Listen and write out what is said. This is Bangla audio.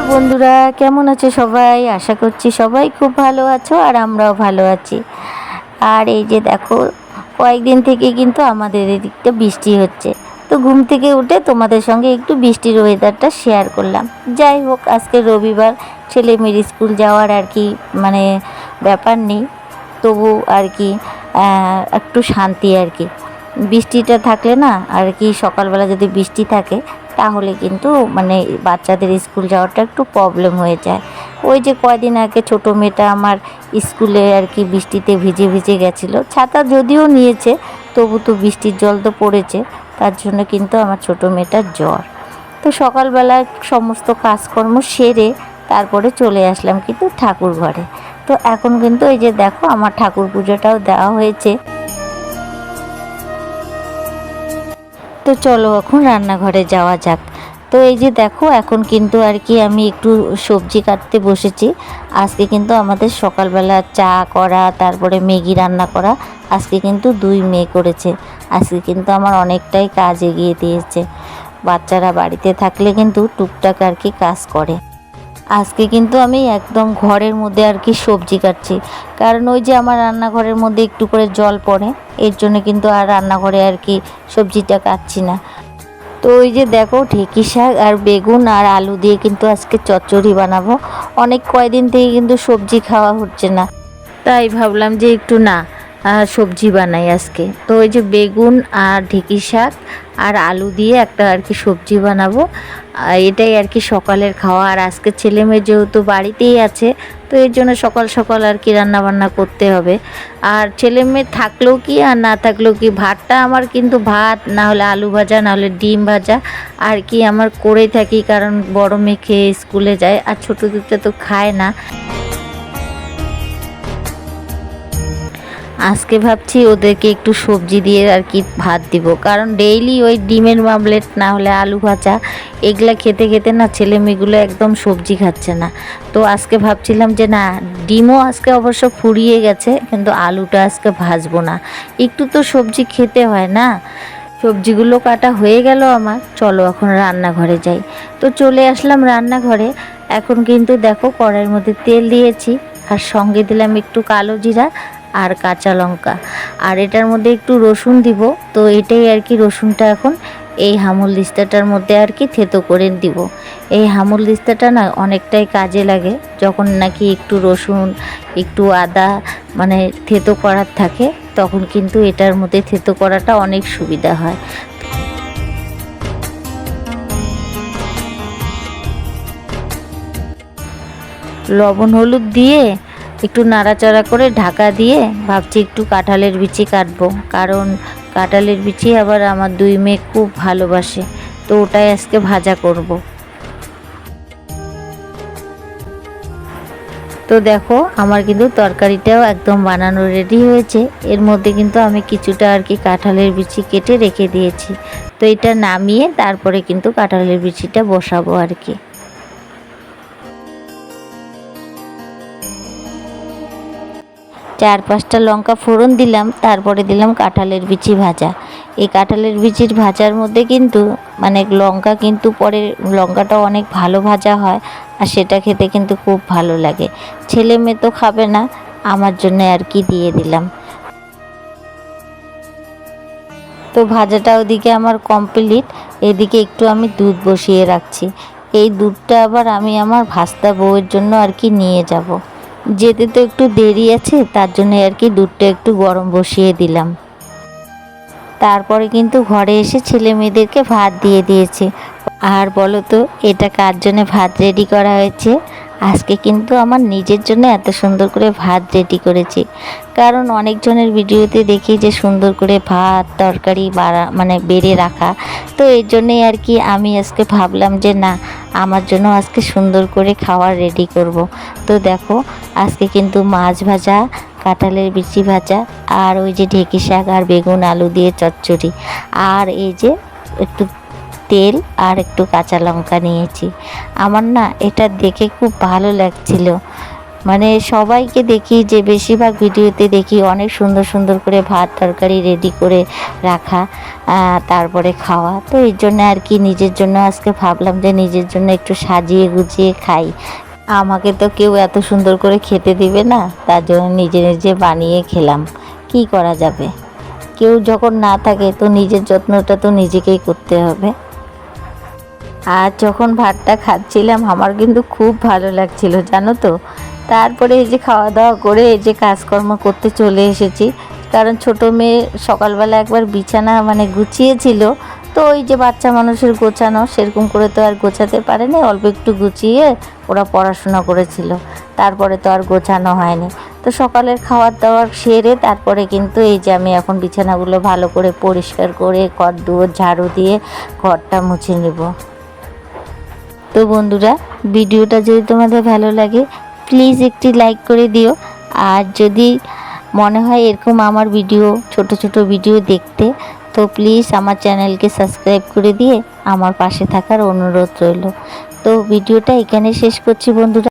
বন্ধুরা, কেমন আছো সবাই? আশা করছি সবাই খুব ভালো আছো আর আমরাও ভালো আছি। আর এই যে দেখো, কয়েকদিন থেকে কিন্তু আমাদের এদিকটা বৃষ্টি হচ্ছে। তো ঘুম থেকে উঠে তোমাদের সঙ্গে একটু বৃষ্টির ওয়েদারটা শেয়ার করলাম। যাই হোক, আজকে রবিবার ছেলে মেয়ের স্কুল যাওয়ার আর কি মানে ব্যাপার নেই। তবু আর কি একটু শান্তি আর কি। বৃষ্টিটা থাকলে না আর কি সকালবেলা যদি বৃষ্টি থাকে তাহলে কিন্তু মানে বাচ্চাদের স্কুল যাওয়াটা একটু প্রবলেম হয়ে যায়। ওই যে কয়দিন আগে ছোটো মেয়েটা আমার স্কুলে আর কি বৃষ্টিতে ভিজে ভিজে গেছিল। ছাতা যদিও নিয়েছে, তবু তো বৃষ্টির জল তো পড়েছে, তার জন্য কিন্তু আমার ছোটো মেয়েটার জ্বর। তো সকালবেলা সমস্ত কাজকর্ম সেরে তারপরে চলে আসলাম কিন্তু ঠাকুর ঘরে তো এখন কিন্তু এই যে দেখো, আমার ঠাকুর পুজোটাও দেওয়া হয়েছে। তো চলো এখন রান্নাঘরে যাওয়া যাক। তো এই যে দেখো, এখন কিন্তু আর কি আমি একটু সবজি কাটতে বসেছি। আজকে কিন্তু আমাদের সকালবেলা চা করা, তারপরে ম্যাগি রান্না করা, আজকে কিন্তু দুই মেয়ে করেছে। আজকে কিন্তু আমার অনেকটাই কাজ এগিয়ে দিয়েছে। বাচ্চারা বাড়িতে থাকলে কিন্তু টুকটাক আর কি কাজ করে। আজকে কিন্তু আমি একদম ঘরের মধ্যে আর কি সবজি কাটছি। কারণ ওই যে আমার রান্নাঘরের মধ্যে একটু করে জল পড়ে, এর জন্য কিন্তু আর রান্নাঘরে আর কি সবজিটা কাটছি না। তো ওই যে দেখো ঢেঁকি শাক আর বেগুন আর আলু দিয়ে কিন্তু আজকে চচ্চড়ি বানাবো। অনেক কয়দিন থেকে কিন্তু সবজি খাওয়া হচ্ছে না। তাই ভাবলাম যে একটু না সবজি বানাই আজকে। তো ওই যে বেগুন আর ঢেঁকি শাক আর আলু দিয়ে একটা আর কি সবজি বানাবো। এটাই আর কি সকালের খাওয়া। আর আজকে ছেলে মেয়ে যেহেতু বাড়িতেই আছে, তো এর জন্য সকাল সকাল আর কি রান্না বান্না করতে হবে। আর ছেলে মেয়ে থাকলেও কি আর না থাকলেও কি, ভাতটা আমার কিন্তু ভাত, না হলে আলু ভাজা, না হলে ডিম ভাজা। আর কি আমার করে থাকি, কারণ বড় মেয়ে খেয়ে স্কুলে যায়, আর ছোটো দুটো তো খায় না। আজকে ভাবছি ওদেরকে একটু সবজি দিয়ে আর কি ভাত দিব। কারণ ডেইলি ওই ডিমের মামলেট, না হলে আলু ভাজা, এগুলা খেতে খেতে না ছেলে মেয়েগুলো একদম সবজি খাচ্ছে না। তো আজকে ভাবছিলাম যে না, ডিমও আজকে অবশ্য ফুরিয়ে গেছে, কিন্তু আলুটা আজকে ভাজবো না। একটু তো সবজি খেতে হয় না। সবজিগুলো কাটা হয়ে গেল আমার, চলো এখন রান্নাঘরে যাই। তো চলে আসলাম রান্নাঘরে। এখন কিন্তু দেখো কড়াইয়ের মধ্যে তেল দিয়েছি, আর সঙ্গে দিলাম একটু কালো জিরা আর কাঁচা লঙ্কা। আর এটার মধ্যে একটু রসুন দিব। তো এটাই আর কি রসুনটা এখন এই হামুল দিস্তাটার মধ্যে আর কি থেতো করে দিব। এই হামুল দিস্তাটা না অনেকটাই কাজে লাগে, যখন নাকি একটু রসুন, একটু আদা মানে থেতো করার থাকে, তখন কিন্তু এটার মধ্যে থেতো করাটা অনেক সুবিধা হয়। লবণ হলুদ দিয়ে একটু নাড়াচাড়া করে ঢাকা দিয়ে ভাবছি একটু কাঁঠালের বিচি কাটবো। কারণ কাঁঠালের বিচি আবার আমার দুই মেয়ে খুব ভালোবাসে, তো ওটাই আজকে ভাজা করব। তো দেখো, আমার কিন্তু তরকারিটাও একদম বানানো রেডি হয়েছে। এর মধ্যে কিন্তু আমি কিছুটা আর কি কাঁঠালের বিচি কেটে রেখে দিয়েছি। তো এটা নামিয়ে তারপরে কিন্তু কাঁঠালের বিচিটা বসাবো আর কি। চার পাঁচটা লঙ্কা ফোড়ন দিলাম, তারপরে দিলাম কাঁঠালের বিচি ভাজা। এই কাঁঠালের বিচির ভাজার মধ্যে কিন্তু মানে লঙ্কা কিন্তু পরে, লঙ্কাটা অনেক ভালো ভাজা হয়, আর সেটা খেতে কিন্তু খুব ভালো লাগে। ছেলে মেয়ে তো খাবে না, আমার জন্য আর কি দিয়ে দিলাম। তো ভাজাটা ওদিকে আমার কমপ্লিট এদিকে একটু আমি দুধ বসিয়ে রাখছি। এই দুধটা আবার আমি আমার ভাস্তা বউয়ের জন্য আর কি নিয়ে যাব। যেতে তো একটু দেরি আছে, তার জন্য আর কি দুধটা একটু গরম বসিয়ে দিলাম। তারপরে কিন্তু ঘরে এসে ছেলে মেয়েদেরকে ভাত দিয়ে দিয়েছে। আর বলো তো, এটা কার জন্য ভাত রেডি করা হয়েছে? আজকে কিন্তু আমার নিজের জন্য এত সুন্দর করে ভাত রেডি করেছি। কারণ অনেকজনের ভিডিওতে দেখি যে সুন্দর করে ভাত, তরকারি, বাড়া মানে বেড়ে রাখা। তো এর জন্যই আর কি আমি আজকে ভাবলাম যে না, আমার জন্য আজকে সুন্দর করে খাবার রেডি করব। তো দেখো, আজকে কিন্তু মাছ ভাজা, কাঁঠালের বিচি ভাজা, আর ওই যে ঢেঁকি শাক আর বেগুন, আলু দিয়ে চচ্চড়ি। আর এই যে একটু তেল আর একটু কাঁচা লঙ্কা নিয়েছি। আমার না এটা দেখে খুব ভালো লাগছিল। মানে সবাইকে দেখি যে বেশিরভাগ ভিডিওতে দেখি অনেক সুন্দর সুন্দর করে ভাত তরকারি রেডি করে রাখা তারপরে খাওয়া। তো এই জন্য আর কি নিজের জন্য আজকে ভাবলাম যে নিজের জন্য একটু সাজিয়ে গুছিয়ে খাই। আমাকে তো কেউ এত সুন্দর করে খেতে দিবে না, তার জন্য নিজে নিজে বানিয়ে খেলাম। কি করা যাবে? কেউ যখন না থাকে তো নিজের যত্নটা তো নিজেকেই করতে হবে। আর যখন ভাতটা খাচ্ছিলাম, আমার কিন্তু খুব ভালো লাগছিল, জানো তো? তারপরে এই যে খাওয়া দাওয়া করে এই যে কাজকর্ম করতে চলে এসেছি, কারণ ছোট মেয়ে সকালবেলা একবার বিছানা মানে গুছিয়েছিল, তো ওই যে বাচ্চা মানুষের গোছানো, সেরকম করে তো আর গোছাতে পারেনি, অল্প একটু গুছিয়ে ওরা পড়াশোনা করেছিল, তারপরে তো আর গোছানো হয়নি। তো সকালের খাওয়ার দাওয়ার সেরে তারপরে কিন্তু এই যে আমি এখন বিছানাগুলো ভালো করে পরিষ্কার করে ঘর ঝাড়ু দিয়ে ঘরটা মুছে নেব। তো বন্ধুরা, ভিডিওটা যদি তোমাদের ভালো লাগে প্লিজ একটি লাইক করে দিও। আর যদি মনে হয় এরকম আমার ভিডিও, ছোট ছোট ভিডিও দেখতে, তো প্লিজ আমার চ্যানেলকে সাবস্ক্রাইব করে দিয়ে আমার পাশে থাকার অনুরোধ রইল। তো ভিডিওটা এখানে শেষ করছি বন্ধুরা।